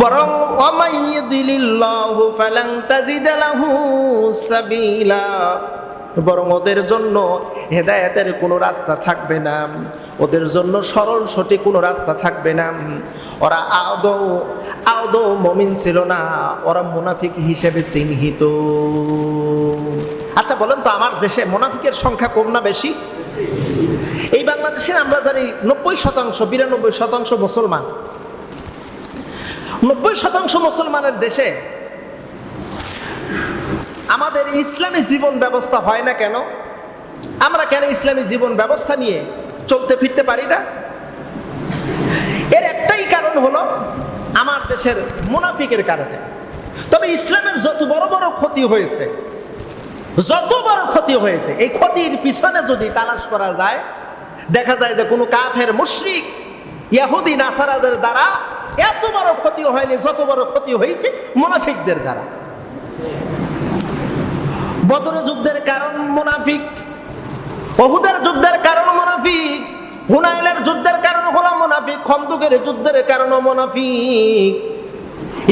বরং বরং ওদের জন্য হেদায়েতের কোনো রাস্তা থাকবে না। ওদের জন্য সরল সঠিক কোনো রাস্তা থাকবে না। ওরা আদৌ আদৌ মমিন ছিল না। ওরা মুনাফিক হিসেবে চিহ্নিত। আচ্ছা বলেন তো আমার দেশে মুনাফিকের সংখ্যা কম না বেশি? এই বাংলাদেশে আমরা জানি নব্বই শতাংশ, বিরানব্বই শতাংশ মুসলমান। নব্বই শতাংশ মুসলমানের দেশে আমাদের ইসলামী জীবন ব্যবস্থা হয় না কেন? আমরা কেন ইসলামী জীবন ব্যবস্থা নিয়ে চলতে ফিরতে পারি না? এর একটাই কারণ হলো আমার দেশের মুনাফিকের কারণে। তবে ইসলামের যত বড় বড় ক্ষতি হয়েছে, যত বড় ক্ষতি হয়েছে, এই ক্ষতির পিছনে যদি তালাশ করা যায়, দেখা যায় যে কোনো কাফের মুশরিক, ইয়াহুদি, নাসারাদের দ্বারা এত বড় ক্ষতি হয়নি, যত বড় ক্ষতি হয়েছে মুনাফিকদের দ্বারা। বদর যুদ্ধের কারণ মুনাফিক বহুদের যুদ্ধের কারণ মুনাফিক, হুনাইলের যুদ্ধের কারণ হলো মুনাফিক, খন্দুকের যুদ্ধের কারণ মুনাফিক।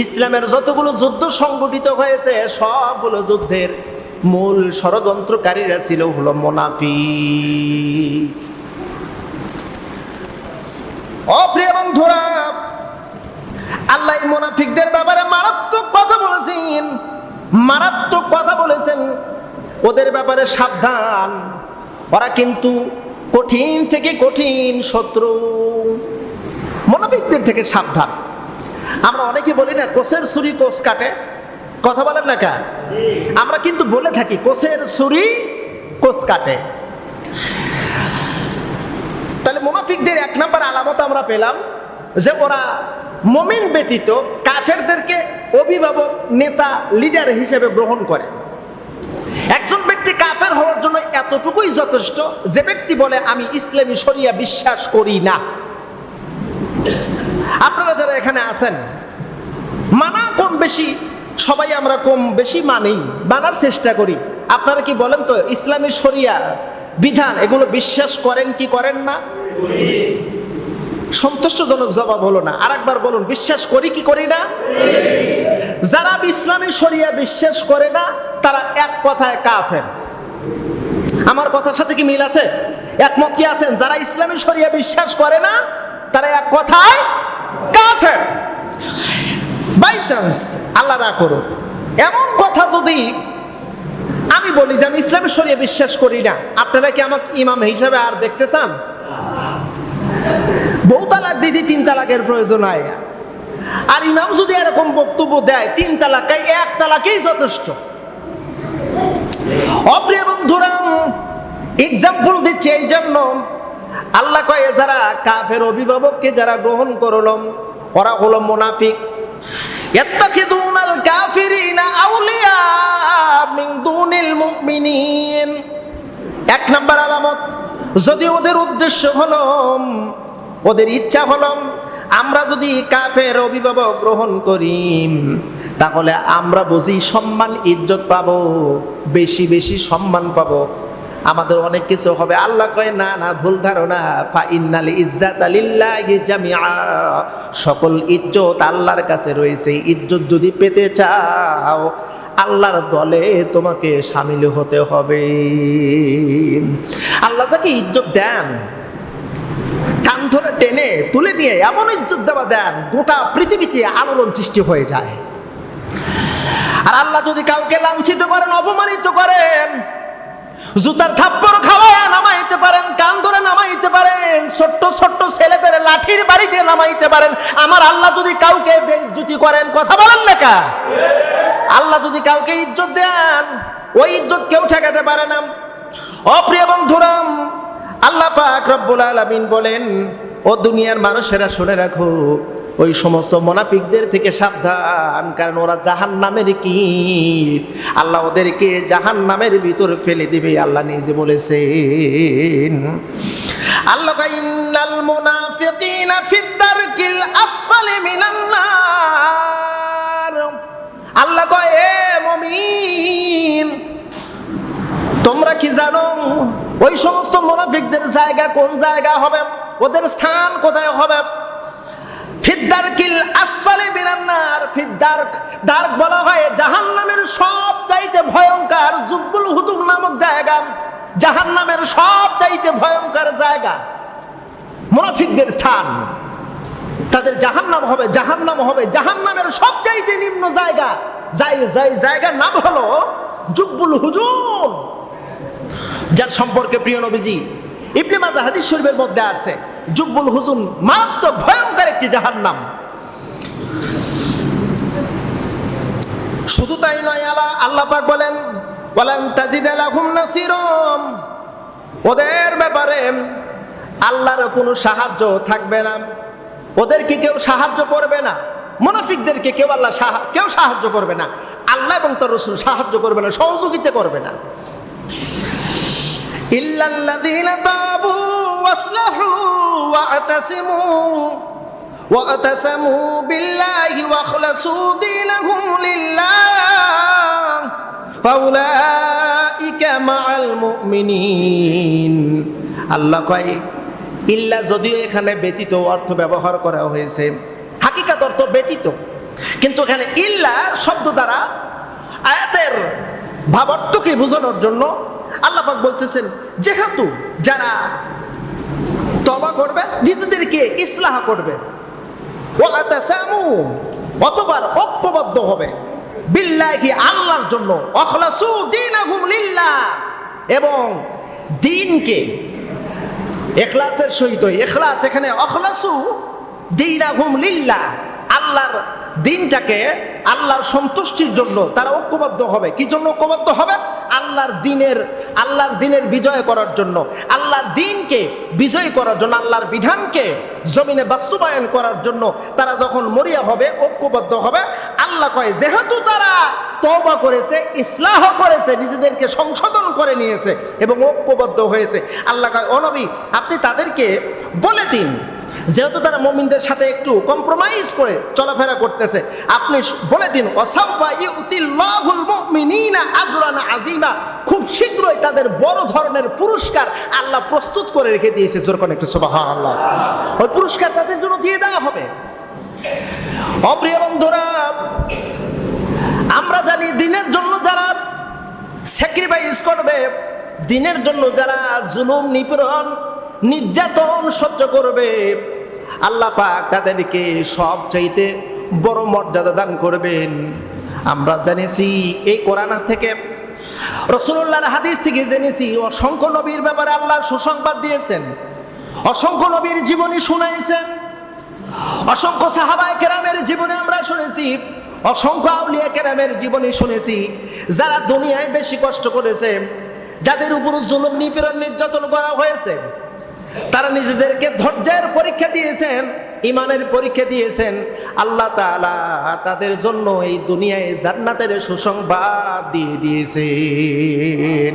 ইসলামের যতগুলো যুদ্ধ সংগঠিত হয়েছে, সবগুলো যুদ্ধের মূল ষড়যন্ত্রকারীরা ছিল হলো মুনাফিক। অপ্রিয় বন্ধুরা আল্লাহ মোনাফিকদের ব্যাপারে মারাত্মক কথা বলেছেন, মারাত্মক কথা বলেছেন। ওদের ব্যাপারে সাবধান, ওরা কিন্তু কঠিন থেকে কঠিন শত্রু। মুনাফিকদের থেকে সাবধান। আমরা অনেকে বলি না, কোষের ছুরি কোষ কাটে। কথা বলেন না কা আমরা কিন্তু বলে থাকি, কোষের ছুরি কোষ কাটে। তাহলে মুনাফিকদের এক নম্বর আলামত আমরা পেলাম যে ওরা মমিন ব্যতীত কাফেরদেরকে অভিভাবক, নেতা, লিডার হিসেবে গ্রহণ করে। একজন ব্যক্তি কাফের হওয়ার জন্য এতটুকুই যথেষ্ট যে ব্যক্তি বলে, আমি ইসলামী শরিয়া বিশ্বাস করি না। আপনারা যারা এখানে আছেন, মানা কম বেশি, সবাই আমরা কম বেশি মানি, মানার চেষ্টা করি। আপনারা কি বলেন তো, ইসলামী শরিয়া বিধান, এগুলো বিশ্বাস করেন কি করেন না? সন্তুষ্টজনক জবাব হলো না। আর একবার বলুন, বিশ্বাস করি কি করি না? যারা ইসলামী শরিয়া বিশ্বাস করে না, তারা এক কথায় কাফের। আমার কথার সাথে কি মিল আছে? একমত কি আছেন? যারা ইসলামী শরিয়া বিশ্বাস করে না, তারা এক কথায় কাফের। বাই চান্স আল্লাহ না করুক। এমন কথা যদি আমি বলি যে আমি ইসলামী শরিয়া বিশ্বাস করি না, আপনারা কি আমাকে ইমাম হিসাবে আর দেখতে চান? তালাক দিদি তিন তালাকের প্রয়োজন হয়। আর ইমাম যদি এরকম বক্তব্য দেয় তিন তালাকায় এক তালাকেই যথেষ্ট। অপ্রিয় বন্ধুরা এক্সাম্পল দিচ্ছে এই জন্য। আল্লাহ কয়ে যারা কাফের অভিভাবককে যারা গ্রহণ করলাম, ওরা হলো মোনাফিক। মিন এক নাম্বার আলামত, যদি ওদের উদ্দেশ্য হলো ওদের ইচ্ছা হলো, আমরা যদি কাফের অভিভাবক গ্রহণ করি, তাহলে আমরা বুঝি সম্মান, ইজ্জত পাবো, বেশি বেশি সম্মান পাবো। আমাদের অনেক কিছু হবে। আল্লাহ কয়, না না, ভুল ধারণা। ফা ইন্নাল ইজ্জাত আলিল্লাহি জামিআ। সকল ইজ্জত আল্লাহর কাছে রয়েছে। ইজ্জত যদি পেতে চাও, আল্লাহর দলে তোমাকে সামিল হতে হবে। আল্লাহ যাকে ইজ্জত দেন ধরে টেনে তুলে নিয়ে এমন ইজ্জত দেওয়া দেন গোটা পৃথিবীতে আলোড়ন সৃষ্টি হয়ে যায়। আর আল্লাহ যদি কাউকে লাঞ্ছিত করেন, অপমানিত করেন, জুতার থাপ্পড় খাওয়া নামাইতে পারেন, কান ধরে নামাইতে পারেন, ছোট্ট ছোট্ট ছেলেদের লাঠির বাড়িতে নামাইতে পারেন, আমার আল্লাহ যদি কাউকে বেইজ্জতি করেন, কথা বলেন লেখা আল্লাহ যদি কাউকে ইজ্জত দেন, ওই ইজ্জত কেউ ঠেকাতে পারে না। অপ্রিয় বন্ধুরাম আল্লাহ পাক রব্বুল আলামিন বলেন ও দুনিয়ার মানুষেরা শুনে রাখো, ওই সমস্ত মোনাফিকদের থেকে সাবধান, কারণ ওরা জাহান নামের কীট। আল্লাহ ওদেরকে জাহান নামের ভিতর ফেলে দিবে, আল্লাহ নিজে বলেছেন। আল্লাহ ইন্নাল মুনাফিকিনা ফিদ্দারকিল আসফালি মিনান নার। আল্লাহ কয়, এ মমিন, তোমরা কি জানো ওই সমস্ত মুনাফিকদের জায়গা কোন জায়গা হবে? ওদের স্থান কোথায় হবে? ফিদ্দারকিল দার্ক বলা হয় জাহান্নামের সব চাইতে ভয়ঙ্কর জুব্বুল নামক জায়গা। জাহান্নামের সব চাইতে ভয়ঙ্কর জায়গা। মুনাফিকদের স্থান। তাদের জাহান্নাম হবে জাহান্নাম হবে, জাহান্নামের নিম্ন জায়গা। যাই জায়গার নাম হলো জুব্বুল হুজুম যার সম্পর্কে প্রিয় নবীজি ইবনে মাজা হাদিস শরীফের মধ্যে আছে জুব্বুল হুজুন মারাত্মক ভয়ঙ্কর একটি জাহান্নাম। শুধু তাই নয় আল্লাহ আল্লাহ পাক বলেন বলেন তাজিদ লাহুম নাসিরম। ওদের ব্যাপারে আল্লাহর কোনো সাহায্য থাকবে না। ওদেরকে কেউ সাহায্য করবে না? মুনাফিকদেরকে কেউ আল্লাহ কেউ সাহায্য করবে না? আল্লাহ এবং তার রসুল সাহায্য করবে না, সহযোগিতা করবে না। ইল্লাল্লাযীনা তাবু ওয়াসলাহু ওয়াতাসিমু ওয়াতাসামু বিল্লাহি ওয়াখলাসু দীনাহুম লিল্লাহ। ফাউলাইকা মাআল মুমিনিন। আল্লাহ কয়, ইল্লা যদিও এখানে ব্যতীত অর্থ ব্যবহার করা হয়েছে, হাকিকাত অর্থ ব্যতীত। কিন্তু এখানে ইল্লা শব্দ দ্বারা আয়াতের ভাবার্থকে বোঝানোর জন্য আল্লাহ পাক বলতেছেন যেহেতু যারা তবা করবে, নিজেদেরকে ইসলাহ করবে। অতবার ঐক্যবদ্ধ হবে। বিল্লাহি আল্লাহর জন্য, অখলাসু দীনাহুম লিল্লাহ। এবং দিনকে এখলাসের সহিত, এখলাস এখানে অখলাসু দিনাহুম লিল্লাহ, আল্লাহর দিনটাকে আল্লাহর সন্তুষ্টির জন্য তারা ঐক্যবদ্ধ হবে। কি জন্য ঐক্যবদ্ধ হবে? আল্লাহর দিনের আল্লাহর দিনের বিজয় করার জন্য। আল্লাহর দিনকে বিজয় করার জন্য, আল্লাহর বিধানকে জমিনে বাস্তবায়ন করার জন্য তারা যখন মরিয়া হবে, ঐক্যবদ্ধ হবে, আল্লাহ কয়, যেহেতু তারা তওবা করেছে, ইসলাহ করেছে, নিজেদেরকে সংশোধন করে নিয়েছে এবং ঐক্যবদ্ধ হয়েছে। আল্লাহ কয় অনবী আপনি তাদেরকে বলে দিন যেহেতু তারা মমিনদের সাথে একটু কম্প্রোমাইজ করে চলাফেরা করতেছে, আপনি বলে দিন খুব শীঘ্রই তাদের বড় ধরনের পুরস্কার আল্লাহ প্রস্তুত করে রেখে দিয়েছে। জোরকন একটু সুবহানাল্লাহ। ওই পুরস্কার তাদের জন্য দিয়ে দেওয়া হবে। অপ্রিয় বন্ধুরা, আমরা জানি দিনের জন্য যারা স্যাক্রিফাইস করবে, দিনের জন্য যারা জুলুম নিপীড়ন, নির্যাতন সহ্য করবে আল্লাহ পাক তাদেরকে সব চাইতে বড় মর্যাদা দান করবেন। আমরা জেনেছি এই কোরআন থেকে রসুল্লাহর হাদিস থেকে জেনেছি অসংখ্য নবীর ব্যাপারে আল্লাহ সুসংবাদ দিয়েছেন, অসংখ্য নবীর জীবনী শুনাইছেন, অসংখ্য সাহাবায় কেরামের জীবনে আমরা শুনেছি, অসংখ্য আউলিয়া কেরামের জীবনী শুনেছি, যারা দুনিয়ায় বেশি কষ্ট করেছে, যাদের উপর জুলুম, নিপীড়ন, নির্যাতন করা হয়েছে। তারা নিজেদেরকে ধৈর্যের পরীক্ষা দিয়েছেন ইমানের পরীক্ষা দিয়েছেন। আল্লাহ তাআলা তাদের জন্য এই দুনিয়ায় জান্নাতের সুসংবাদ দিয়ে দিয়েছেন।